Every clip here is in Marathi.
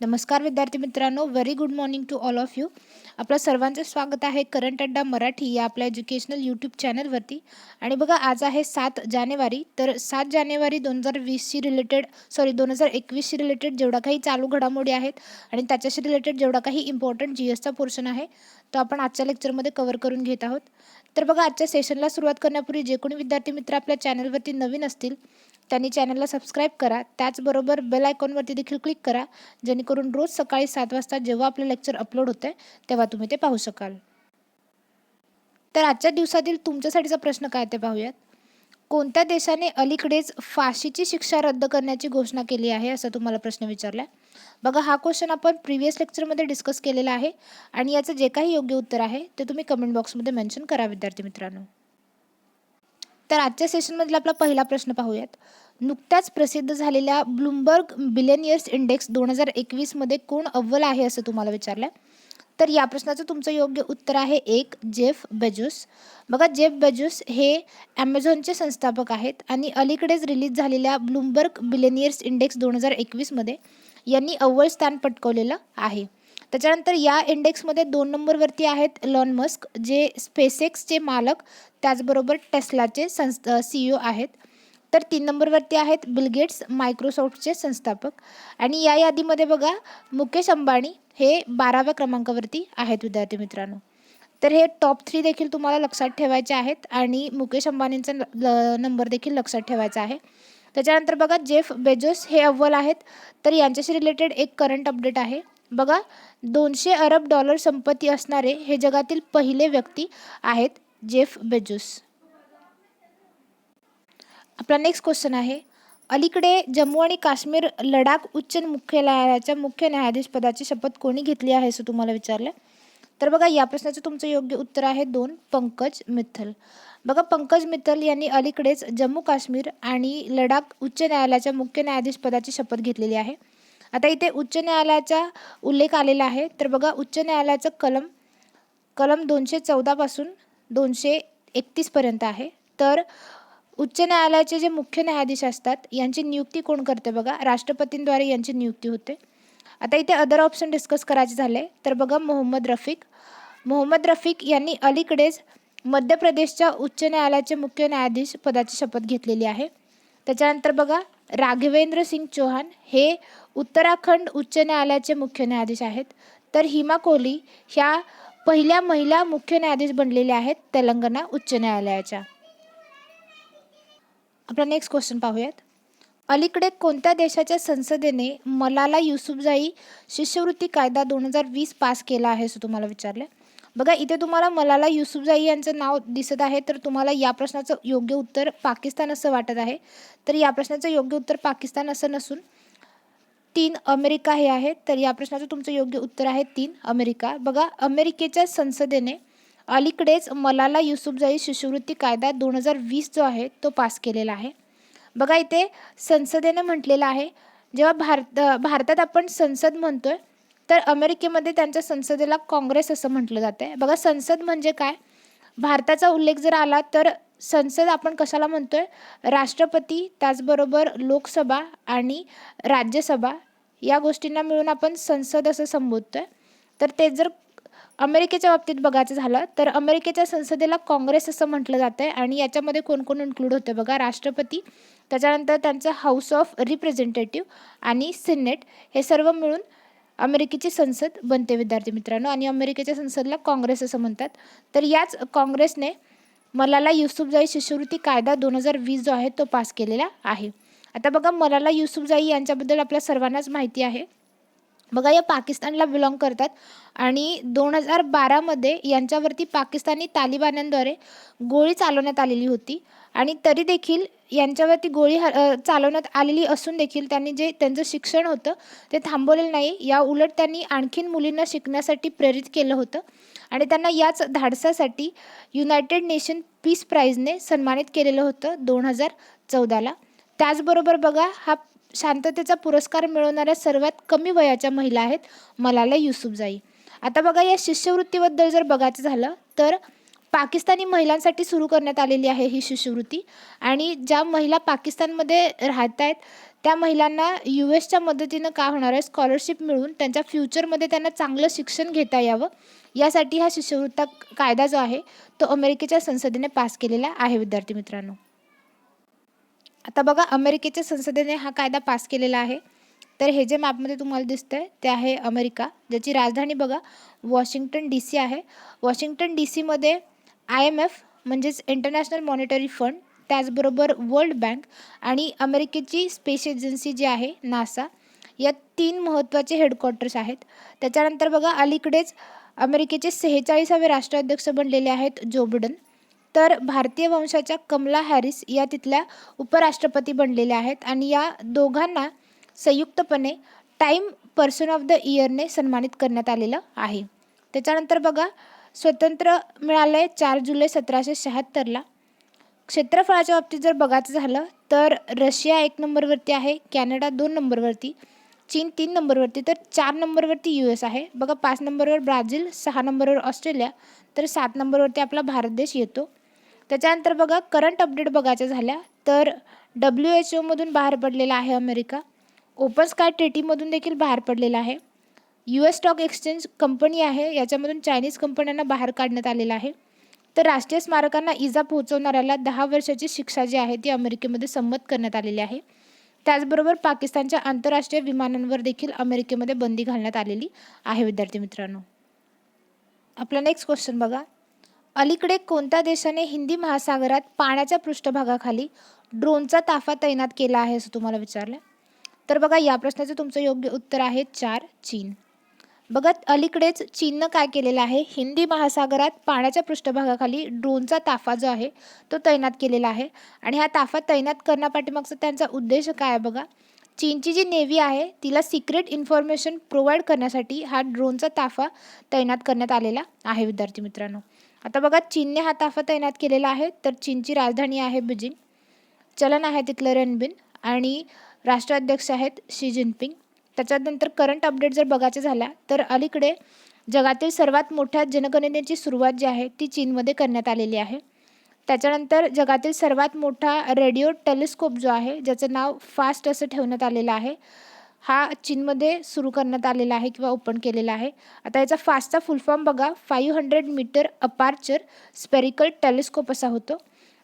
नमस्कार विद्यार्थी मित्रांनो very good morning to all of you आपलं सर्वांचं स्वागत आहे करंट अड्डा मराठी या आपल्या एज्युकेशनल यूट्यूब चॅनलवरती आणि बघा आज आहे सात जानेवारी. तर सात जानेवारी दोन हजार वीसशी रिलेटेड सॉरी दोन हजार एकवीसशी रिलेटेड जेवढा काही चालू घडामोडी आहेत आणि त्याच्याशी रिलेटेड जेवढा काही इम्पॉर्टंट जी एसचा पोर्शन आहे तो आपण आजच्या लेक्चरमध्ये कवर करून घेत आहोत. तर बघा आजच्या सेशनला सुरुवात करण्यापूर्वी जे कोणी विद्यार्थी मित्र आपल्या चॅनलवरती नवीन असतील त्यांनी चॅनलला सबस्क्राईब करा. त्याचबरोबर बेल आयकॉनवरती देखील क्लिक करा. जेणेकरून रोज सकाळी सात वाजता जेव्हा आपलं लेक्चर अपलोड होतं तेव्हा तुम्ही ते पाहू शकाल. तर आजच्या दिवसातील तुमच्यासाठीचा प्रश्न काय ते पाहूयात. कोणत्या देशाने अलीकडेच फाशीची शिक्षा रद्द करण्याची घोषणा केली आहे असा तुम्हाला प्रश्न विचारला बघा हा क्वेश्चन आपण प्रिव्हियस लेक्चरमध्ये डिस्कस केलेला आहे. आणि याचं जे काही योग्य उत्तर आहे ते तुम्ही कमेंट बॉक्समध्ये मेन्शन करा विद्यार्थी मित्रांनो. तर आजच्या सेशनमधला आपला पहिला प्रश्न पाहूयात. नुकत्याच प्रसिद्ध झालेल्या ब्लूमबर्ग बिलेनियर्स इंडेक्स दोन हजार एकवीसमध्ये कोण अव्वल आहे असं तुम्हाला विचारलं तर या प्रश्नाचं तुमचं योग्य उत्तर आहे एक जेफ बेजूस. बघा जेफ बेजूस हे ॲमेझॉनचे संस्थापक आहेत आणि अलीकडेच रिलीज झालेल्या ब्लूमबर्ग बिलेनियर्स इंडेक्स दोन हजार एकवीसमध्ये यांनी अव्वल स्थान पटकवलेलं आहे. त्याच्यानंतर या इंडेक्समध्ये दोन नंबरवरती आहेत लॉन मस्क जे स्पेसेक्सचे मालक त्याचबरोबर टेस्लाचे संस्थ सी ई ओ आहेत. तर तीन नंबरवरती आहेत बिलगेट्स मायक्रोसॉफ्टचे संस्थापक. आणि या यादीमध्ये बघा मुकेश अंबानी हे बाराव्या क्रमांकावरती आहेत विद्यार्थी मित्रांनो. तर हे टॉप थ्री देखील तुम्हाला लक्षात ठेवायचे आहेत आणि मुकेश अंबानींचा नंबर देखील लक्षात ठेवायचा आहे. त्याच्यानंतर बघा जेफ बेजोस हे अव्वल आहेत. तर यांच्याशी रिलेटेड एक करंट अपडेट आहे. बघा दोनशे अरब डॉलर संपत्ती असणारे हे जगातील पहिले व्यक्ती आहेत जेफ बेजोस. आपला नेक्स्ट क्वेश्चन आहे अलीकडे जम्मू आणि काश्मीर लडाख उच्च मुख्य न्यायालयाच्या मुख्य न्यायाधीश पदाची शपथ कोणी घेतली आहे असं तुम्हाला विचारलं? तर बघा या प्रश्नाचं तुमचं योग्य उत्तर आहे दोन पंकज मित्तल. बघा पंकज मित्तल यांनी अलीकडेच जम्मू काश्मीर आणि लडाख उच्च न्यायालयाच्या मुख्य न्यायाधीश पदाची शपथ घेतलेली आहे. आता इथे उच्च न्यायालयाचा उल्लेख आलेला आहे. तर बघा उच्च न्यायालयाचं कलम कलम दोनशे चौदापासून दोनशे एकतीसपर्यंत आहे. तर उच्च न्यायालयाचे जे मुख्य न्यायाधीश असतात यांची नियुक्ती कोण करते बघा? राष्ट्रपतींद्वारे यांची नियुक्ती होते. आता इथे अदर ऑप्शन डिस्कस करायचे झाले. तर बघा मोहम्मद रफिक. मोहम्मद रफिक यांनी अलीकडेच मध्य प्रदेशच्या उच्च न्यायालयाचे मुख्य न्यायाधीश पदाची शपथ घेतलेली आहे. त्याच्यानंतर बघा राघवेंद्र सिंग चौहान हे उत्तराखंड उच्च न्यायालयाचे मुख्य न्यायाधीश आहेत. तर हिमा कोहली ह्या पहिल्या महिला मुख्य न्यायाधीश बनलेल्या आहेत तेलंगणा उच्च न्यायालयाच्या. आपला नेक्स्ट क्वेश्चन पाहूयात. अलीकडे कोणत्या देशाच्या संसदेने मलाला युसुफजाई शिष्यवृत्ती कायदा दोन हजार वीस पास केला आहे असं तुम्हाला विचारलं. बघा इथे तुम्हाला मलाला युसुफजाई यांचं नाव दिसत आहे तर तुम्हाला या प्रश्नाचं योग्य उत्तर पाकिस्तान असं वाटत आहे. तर या प्रश्नाचं योग्य उत्तर पाकिस्तान असं नसून तीन अमेरिका हे आहे तर या प्रश्नाचं तुमचं योग्य उत्तर आहे तीन अमेरिका. बघा अमेरिकेच्या संसदेने अलीकडेच मलाला युसुफजाई शिष्यवृत्ती कायदा दोन हजार वीस जो आहे तो पास केलेला आहे. बघा इथे संसदेने म्हटलेलं आहे जेव्हा भारत भारतात आपण संसद म्हणतोय तर अमेरिकेमध्ये त्यांच्या संसदेला काँग्रेस असं म्हटलं जातं आहे बघा संसद म्हणजे काय? भारताचा उल्लेख जर आला तर संसद आपण कशाला म्हणतोय? राष्ट्रपती त्याचबरोबर लोकसभा आणि राज्यसभा या गोष्टींना मिळून आपण संसद असं संबोधतोय. तर ते जर अमेरिकेच्या बाबतीत बघायचं झालं तर अमेरिकेच्या संसदेला काँग्रेस असं म्हटलं जातं आहे आणि याच्यामध्ये कोण कोण इन्क्लूड होतं? बघा राष्ट्रपती त्याच्यानंतर त्यांचं हाऊस ऑफ रिप्रेझेंटेटिव्ह आणि सिनेट हे सर्व मिळून अमेरिकेची संसद बनते विद्यार्थी मित्रांनो. आणि अमेरिकेच्या संसदला काँग्रेस असं म्हणतात. तर याच काँग्रेसने मलाला युसुफजाई शिष्यवृत्ती कायदा दोन हजार वीस जो आहे तो पास केलेला आहे. आता बघा मलाला युसुफजाई यांच्याबद्दल आपल्या सर्वांनाच माहिती आहे. बघा या पाकिस्तानला बिलॉंग करतात. आणि दोन हजार बारामध्ये यांच्यावरती पाकिस्तानी तालिबान्यांद्वारे गोळी चालवण्यात आलेली होती. आणि तरी देखील यांच्यावरती गोळी चालवण्यात आलेली असून देखील त्यांनी जे त्यांचं शिक्षण होतं ते थांबवलेलं नाही. या उलट त्यांनी आणखीन मुलींना शिकण्यासाठी प्रेरित केलं होतं. आणि त्यांना याच धाडसासाठी युनायटेड नेशन पीस प्राईजने सन्मानित केलेलं होतं दोन हजार चौदाला. त्याचबरोबर बघा हा शांततेचा पुरस्कार मिळवणाऱ्या सर्वात कमी वयाच्या महिला आहेत मलाला युसुफजाई. आता बघा या शिष्यवृत्तीबद्दल जर बघायचं झालं तर पाकिस्तानी महिलांसाठी सुरू करण्यात आलेली आहे ही शिष्यवृत्ती. आणि ज्या महिला पाकिस्तानमध्ये राहत आहेत त्या महिलांना यू एसच्या मदतीनं काय होणार आहे? स्कॉलरशिप मिळून त्यांच्या फ्युचरमध्ये त्यांना चांगलं शिक्षण घेता यावं? यासाठी हा शिष्यवृत्ता कायदा जो आहे तो अमेरिकेच्या संसदेने पास केलेला आहे विद्यार्थी मित्रांनो. आता बघा अमेरिकेच्या संसदेने हा कायदा पास केलेला आहे. तर हे जे मॅपमध्ये तुम्हाला दिसतं आहे ते आहे अमेरिका ज्याची राजधानी बघा वॉशिंग्टन डी सी आहे. वॉशिंग्टन डी सीमध्ये आय एम एफ म्हणजेच इंटरनॅशनल मॉनिटरी फंड त्याचबरोबर वर्ल्ड बँक आणि अमेरिकेची स्पेस एजन्सी जी आहे नासा या तीन महत्त्वाचे हेडक्वार्टर्स आहेत. त्याच्यानंतर बघा अलीकडेच अमेरिकेचे सेहेचाळीसावे राष्ट्राध्यक्ष बनलेले आहेत जो बिडन तर भारतीय वंशाच्या कमला हॅरिस या तिथल्या उपराष्ट्रपती बनलेल्या आहेत आणि या दोघांना संयुक्तपणे टाईम पर्सन ऑफ द इयरने सन्मानित करण्यात आलेलं आहे. त्याच्यानंतर बघा स्वतंत्र मिळालं चार जुलै सतराशे शहात्तरला. क्षेत्रफळाच्या बाबतीत जर बघायचं झालं तर रशिया एक नंबरवरती आहे कॅनडा दोन नंबरवरती चीन तीन नंबरवरती तर चार नंबरवरती यू एस आहे. बघा पाच नंबरवर ब्राझील सहा नंबरवर ऑस्ट्रेलिया तर सात नंबरवरती आपला भारत देश येतो. त्याच्यानंतर बघा करंट अपडेट बघायचं झाल्या तर डब्ल्यू एच ओमधून बाहेर पडलेला आहे अमेरिका. ओपन स्काय ट्रेटीमधून देखील बाहेर पडलेला आहे. U S stock exchange company आहे. याच्यामधून चायनीज कंपन्यांना बाहेर काढण्यात आलेलं आहे. तर राष्ट्रीय स्मारकांना इजा पोहोचवणाऱ्याला दहा वर्षाची शिक्षा जी आहे ती अमेरिकेमध्ये संमत करण्यात आलेली आहे. त्याचबरोबर पाकिस्तानच्या आंतरराष्ट्रीय विमानांवर देखील अमेरिकेमध्ये बंदी घालण्यात आलेली आहे विद्यार्थी मित्रांनो. आपला नेक्स्ट क्वेश्चन बघा. अलीकडे कोणत्या देशाने हिंदी महासागरात पाण्याच्या पृष्ठभागाखाली ड्रोनचा ताफा तैनात केला आहे असं तुम्हाला विचारलं? तर बघा या प्रश्नाचं तुमचं योग्य उत्तर आहे चार चीन. बघत अलीकडेच चीननं काय केलेलं आहे? हिंदी महासागरात पाण्याच्या पृष्ठभागाखाली ड्रोनचा ताफा जो आहे तो तैनात केलेला आहे. आणि हा ताफा तैनात करण्यापाठीमागचा त्यांचा उद्देश काय आहे बघा? चीनची जी नेव्ही आहे तिला सिक्रेट इन्फॉर्मेशन प्रोव्हाइड करण्यासाठी हा ड्रोनचा ताफा तैनात करण्यात आलेला आहे विद्यार्थी मित्रांनो. आता बघा चीनने हा ताफा तैनात केलेला आहे तर चीनची राजधानी आहे बीजिंग. चलन आहे तिथलं रणबिन आणि राष्ट्राध्यक्ष आहेत शी जिनपिंग. त्याच्यानंतर करंट अपडेट जर बघायचं झाला तर अलीकडे जगातील सर्वात मोठ्या जनगणनेची सुरुवात जी आहे ती चीनमध्ये करण्यात आलेली आहे. त्याच्यानंतर जगातील सर्वात मोठा रेडिओ टेलिस्कोप जो आहे ज्याचं नाव फास्ट असं ठेवण्यात आलेलं आहे हा चीनमध्ये सुरू करण्यात आलेला आहे किंवा ओपन केलेला आहे. आता याचा फास्टचा फुल फॉर्म बघा five hundred meter aperture spherical telescope असा होतो.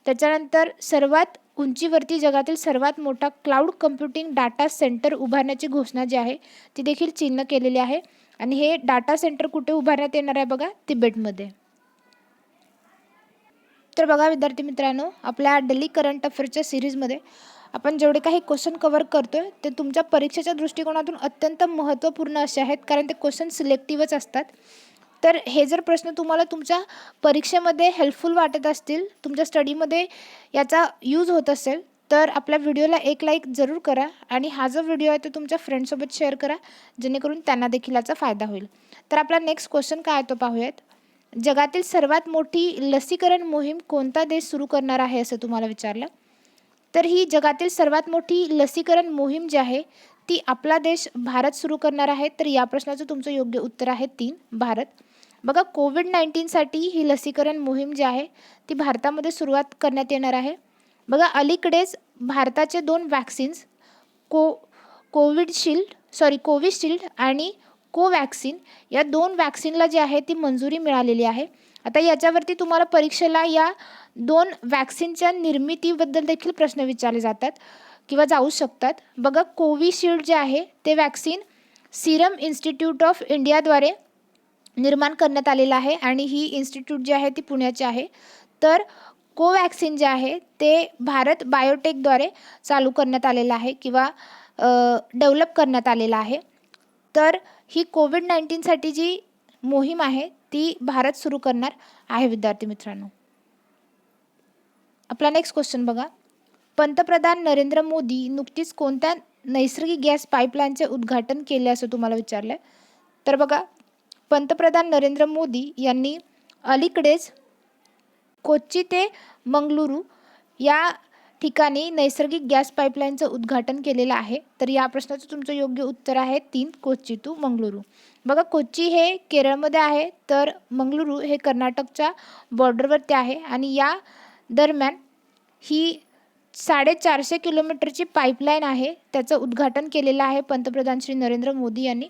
त्याच्यानंतर सर्वात उंचीवरती जगातील सर्वात मोठा क्लाउड कम्प्युटिंग डाटा सेंटर उभारण्याची घोषणा जी आहे ती देखील चीननं केलेली आहे. आणि हे डाटा सेंटर कुठे उभारण्यात येणार आहे बघा तिबेटमध्ये. तर बघा विद्यार्थी मित्रांनो आपल्या डेली करंट अफेअरच्या सिरीजमध्ये आपण जेवढे काही क्वेश्चन कवर करतो आहे ते तुमच्या परीक्षेच्या दृष्टिकोनातून अत्यंत महत्त्वपूर्ण असे आहेत कारण ते क्वेश्चन सिलेक्टिव्हच असतात. तर हे जर प्रश्न तुम्हाला तुमच्या परीक्षेमध्ये हेल्पफुल वाटत असतील तुमच्या स्टडीमध्ये याचा यूज होत असेल तर आपल्या व्हिडिओला एक लाईक जरूर करा आणि हा जो व्हिडिओ आहे तो तुमच्या फ्रेंडसोबत शेअर करा जेणेकरून त्यांना देखील याचा फायदा होईल. तर आपला नेक्स्ट क्वेश्चन काय तो पाहूयात. जगातील सर्वात मोठी लसीकरण मोहीम कोणता देश सुरू करणार आहे असं तुम्हाला विचारलं? तर ही जगातील सर्वात मोठी लसीकरण मोहीम जी आहे ती आपला देश भारत सुरू करणार आहे. तर या प्रश्नाचं तुमचं योग्य उत्तर आहे तीन भारत. बघा कोविड नाईन्टीनसाठी ही लसीकरण मोहीम जी आहे ती भारतामध्ये सुरुवात करण्यात येणार आहे. बघा अलीकडेच भारताचे दोन वॅक्सिन्स को कोविडशिल्ड सॉरी कोविशिल्ड आणि कोवॅक्सिन या दोन वॅक्सिनला जी आहे ती मंजुरी मिळालेली आहे. आता याच्यावरती तुम्हाला परीक्षेला या दोन वॅक्सिनच्या निर्मितीबद्दल देखील प्रश्न विचारले जातात किंवा जाऊ शकतात. बघा कोविशिल्ड जे आहे ते वॅक्सिन सिरम इन्स्टिट्यूट ऑफ इंडियाद्वारे निर्माण करण्यात आलेलं आहे आणि ही इन्स्टिट्यूट जी आहे ती पुण्याची आहे. तर कोवॅक्सिन जे आहे ते भारत बायोटेकद्वारे चालू करण्यात आलेलं आहे किंवा डेव्हलप करण्यात आलेलं आहे. तर ही कोविड नाईन्टीनसाठी जी मोहीम आहे ती भारत सुरू करणार आहे विद्यार्थी मित्रांनो. आपला नेक्स्ट क्वेश्चन बघा. पंतप्रधान नरेंद्र मोदी नुकतीच कोणत्या नैसर्गिक गॅस पाईपलाईनचे उद्घाटन केले असं तुम्हाला विचारलं आहे तर बघा पंतप्रधान नरेंद्र मोदी यांनी अलीकडेच कोच्ची ते मंगळुरू या ठिकाणी नैसर्गिक गॅस पाईपलाईनचं उद्घाटन केलेलं आहे. तर या प्रश्नाचं तुमचं योग्य उत्तर आहे तीन कोच्ची टू मंगळुरू बघा कोच्ची हे केरळमध्ये आहे तर मंगळुरू हे कर्नाटकच्या बॉर्डरवरती आहे आणि या दरम्यान ही साडेचारशे किलोमीटरची पाईपलाईन आहे. त्याचं उद्घाटन केलेलं आहे पंतप्रधान श्री नरेंद्र मोदी यांनी.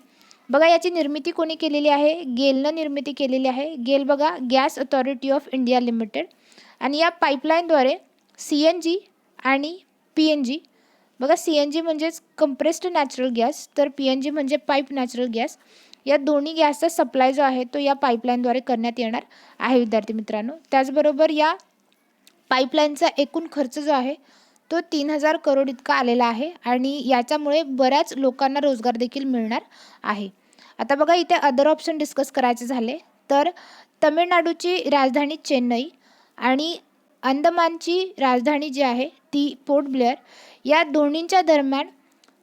बघा याची निर्मिती कोणी केलेली आहे? गेलनं निर्मिती केलेली आहे. गेल बघा gas authority of India limited. आणि या पाईपलाईनद्वारे सी एन जी आणि पी एन जी बघा सी एन जी म्हणजेच कंप्रेस्ड नॅचरल गॅस तर पी एन जी म्हणजे पाईप नॅचरल गॅस या दोन्ही गॅसचा सप्लाय जो आहे तो या पाईपलाईनद्वारे करण्यात येणार आहे विद्यार्थी मित्रांनो. त्याचबरोबर या पाईपलाईनचा एकूण खर्च जो आहे तो तीन हजार करोड इतका आलेला आहे आणि याच्यामुळे बऱ्याच लोकांना रोजगार देखील मिळणार आहे. आता बघा इथे अदर ऑप्शन डिस्कस करायचे झाले तर तमिळनाडूची राजधानी चेन्नई आणि अंदमानची राजधानी जी आहे ती पोर्ट ब्लेअर या दोन्हींच्या दरम्यान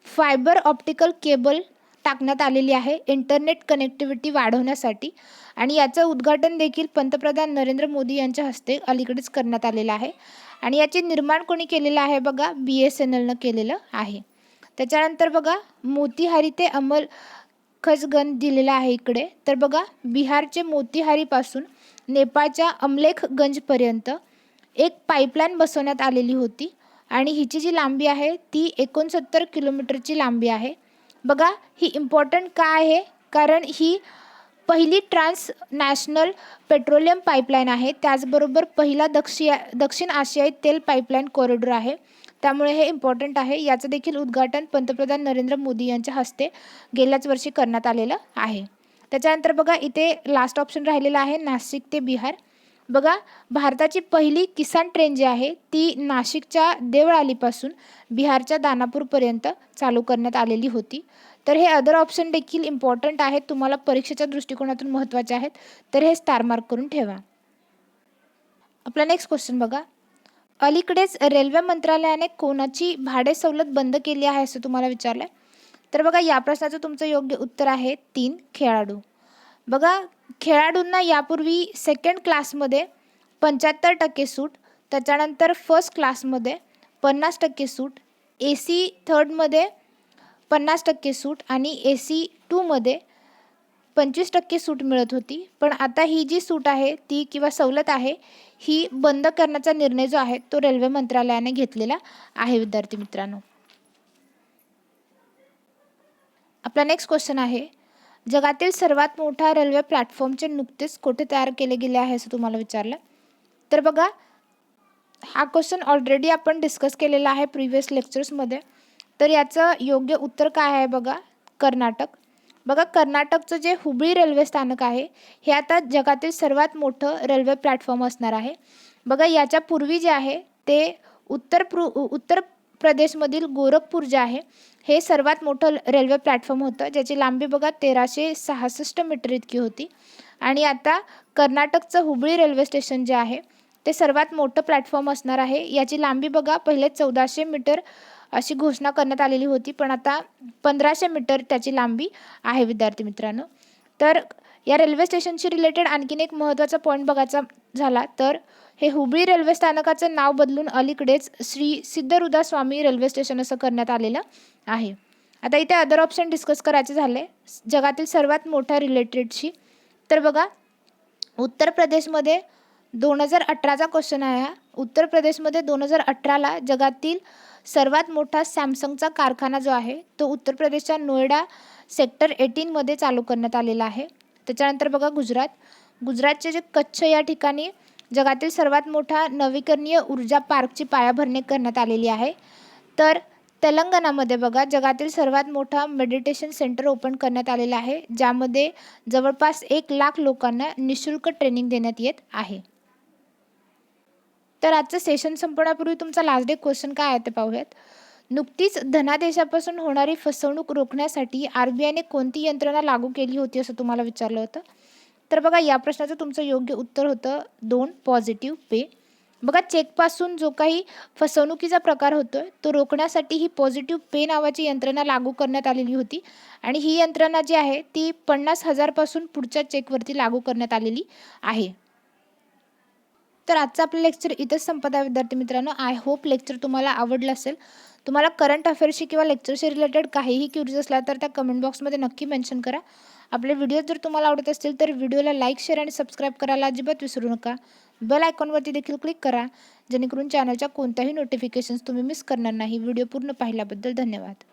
फायबर ऑप्टिकल केबल टाकण्यात आलेली आहे इंटरनेट कनेक्टिव्हिटी वाढवण्यासाठी. आणि याचं उद्घाटन देखील पंतप्रधान नरेंद्र मोदी यांच्या हस्ते अलीकडेच करण्यात आलेलं आहे. आणि याचे निर्माण कोणी केलेलं आहे बघा बी एस एन एलनं केलेलं आहे. त्याच्यानंतर बघा मोतीहारी ते अमल खजगन दिलेला आहे इकडे. तर बघा बिहारचे मोतीहारीपासून नेपाळच्या अमलेखगंजपर्यंत एक पाईपलाईन बसवण्यात आलेली होती आणि हिची जी लांबी आहे ती एकोणसत्तर किलोमीटरची लांबी आहे. बघा ही इम्पॉर्टंट का आहे? कारण ही पहिली ट्रान्स नॅशनल पेट्रोलियम पाईपलाईन आहे. त्याचबरोबर पहिला दक्षिया दक्षिण आशियाई तेल पाईपलाईन कॉरिडॉर आहे. त्यामुळे हे इम्पॉर्टंट आहे. याचं देखील उद्घाटन पंतप्रधान नरेंद्र मोदी यांच्या हस्ते गेल्याच वर्षी करण्यात आलेलं आहे. त्याच्यानंतर बघा इथे लास्ट ऑप्शन राहिलेला आहे नाशिक ते बिहार. बघा भारताची पहिली किसान ट्रेन जी आहे ती नाशिकच्या देवळालीपासून बिहारच्या दानापूरपर्यंत चालू करण्यात आलेली होती. तर हे अदर ऑप्शन देखील इम्पॉर्टंट आहेत तुम्हाला परीक्षेच्या दृष्टिकोनातून महत्त्वाचे आहेत. तर हे स्टार मार्क करून ठेवा. आपला नेक्स्ट क्वेश्चन बघा. अलीकडेच रेल्वे मंत्रालयाने कोणाची भाडे सवलत बंद केली आहे असं तुम्हाला विचारलं आहे तर बघा या प्रश्नाचं तुमचं योग्य उत्तर आहे तीन खेळाडू. बघा खेळाडूंना यापूर्वी सेकंड क्लासमध्ये पंच्याहत्तर टक्के सूट त्याच्यानंतर फर्स्ट क्लासमध्ये पन्नास टक्के सूट ए सी थर्डमध्ये पन्नास टक्के सूट आणि ए सी टूमध्ये पंचवीस टक्के सूट मिळत होती. पण आता ही जी सूट आहे ती किंवा सवलत आहे ही बंद करण्याचा निर्णय जो आहे तो रेल्वे मंत्रालयाने घेतलेला आहे विद्यार्थी मित्रांनो. आपला नेक्स्ट क्वेश्चन आहे जगातील सर्वात मोठा रेल्वे प्लॅटफॉर्मचे नुकतेच कोठे तयार केले गेले आहे असं तुम्हाला विचारलं? तर बघा हा क्वेश्चन ऑलरेडी आपण डिस्कस केलेला आहे प्रिव्हियस लेक्चर्समध्ये तर याचं योग्य उत्तर काय आहे बघा? कर्नाटक. बघा कर्नाटकचं जे हुबळी रेल्वे स्थानक आहे हे आता जगातील सर्वात मोठं रेल्वे प्लॅटफॉर्म असणार आहे. बघा याच्या पूर्वी जे आहे ते उत्तर प्रू उत्तर प्रदेशमधील गोरखपूर जे आहे हे सर्वात मोठं रेल्वे प्लॅटफॉर्म होतं ज्याची लांबी बघा तेराशे सहासष्ट मीटर इतकी होती. आणि आता कर्नाटकचं हुबळी रेल्वे स्टेशन जे आहे ते सर्वात मोठं प्लॅटफॉर्म असणार आहे. याची लांबी बघा पहिले चौदाशे मीटर अशी घोषणा करण्यात आलेली होती. पण आता पंधराशे मीटर त्याची लांबी आहे विद्यार्थी मित्रांनो. तर या रेल्वे स्टेशनशी रिलेटेड आणखीन एक महत्त्वाचा पॉईंट बघायचा झाला तर हे हुबळी रेल्वे स्थानकाचं नाव बदलून अलीकडेच श्री सिद्धरुदा स्वामी रेल्वे स्टेशन असं करण्यात आलेलं आहे. आता इथे अदर ऑप्शन डिस्कस करायचे झाले. जगातील सर्वात मोठ्या रिलेटेडशी तर बघा उत्तर प्रदेशमध्ये दोन हजार अठराचा क्वेश्चन आहे हा. उत्तर प्रदेशमध्ये दोन हजार अठराला जगातील सर्वात मोठा सॅमसंगचा कारखाना जो आहे तो उत्तर प्रदेशच्या नोएडा सेक्टर एटीनमध्ये चालू करण्यात आलेला आहे. त्याच्यानंतर बघा गुजरात. गुजरातचे जे कच्छ या ठिकाणी जगातील सर्वात मोठा नवीकरणीय ऊर्जा पार्कची पायाभरणी करण्यात आलेली आहे. तर तेलंगणामध्ये बघा जगातील सर्वात मोठा मेडिटेशन सेंटर ओपन करण्यात आलेला आहे ज्यामध्ये जवळपास एक लाख लोकांना निशुल्क ट्रेनिंग देण्यात येत आहे. तर आजचं सेशन संपण्यापूर्वी तुमचा लास्ट डे क्वेश्चन काय आहे ते पाहूयात. नुकतीच धनादेशापासून होणारी फसवणूक रोखण्यासाठी आर बी आयने कोणती यंत्रणा लागू केली होती असं तुम्हाला विचारलं होतं? तर बघा या प्रश्नाचं तुमचं योग्य उत्तर होतं दोन पॉझिटिव्ह पे बघा चेकपासून जो काही फसवणुकीचा प्रकार होतो आहे तो रोखण्यासाठी ही पॉझिटिव्ह पे नावाची यंत्रणा लागू करण्यात आलेली होती. आणि ही यंत्रणा जी आहे ती पन्नास हजारपासून पुढच्या चेकवरती लागू करण्यात आलेली आहे. तर आजचं आपलं लेक्चर इथंच संपत आहे विद्यार्थी मित्रांनो. आय होप लेक्चर तुम्हाला आवडलं असेल. तुम्हाला करंट अफेअर्सशी किंवा लेक्चरशी रिलेटेड काहीही क्युरीज असला तर त्या कमेंट बॉक्समध्ये नक्की मेन्शन करा. आपले व्हिडिओ जर तुम्हाला आवडत असतील तर व्हिडिओला लाईक शेअर आणि सबस्क्राईब करायला अजिबात विसरू नका. बेल आयकॉनवरती देखील क्लिक करा. जेणेकरून चॅनलच्या कोणत्याही नोटिफिकेशन्स तुम्ही मिस करणार नाही. व्हिडिओ पूर्ण पाहिल्याबद्दल धन्यवाद.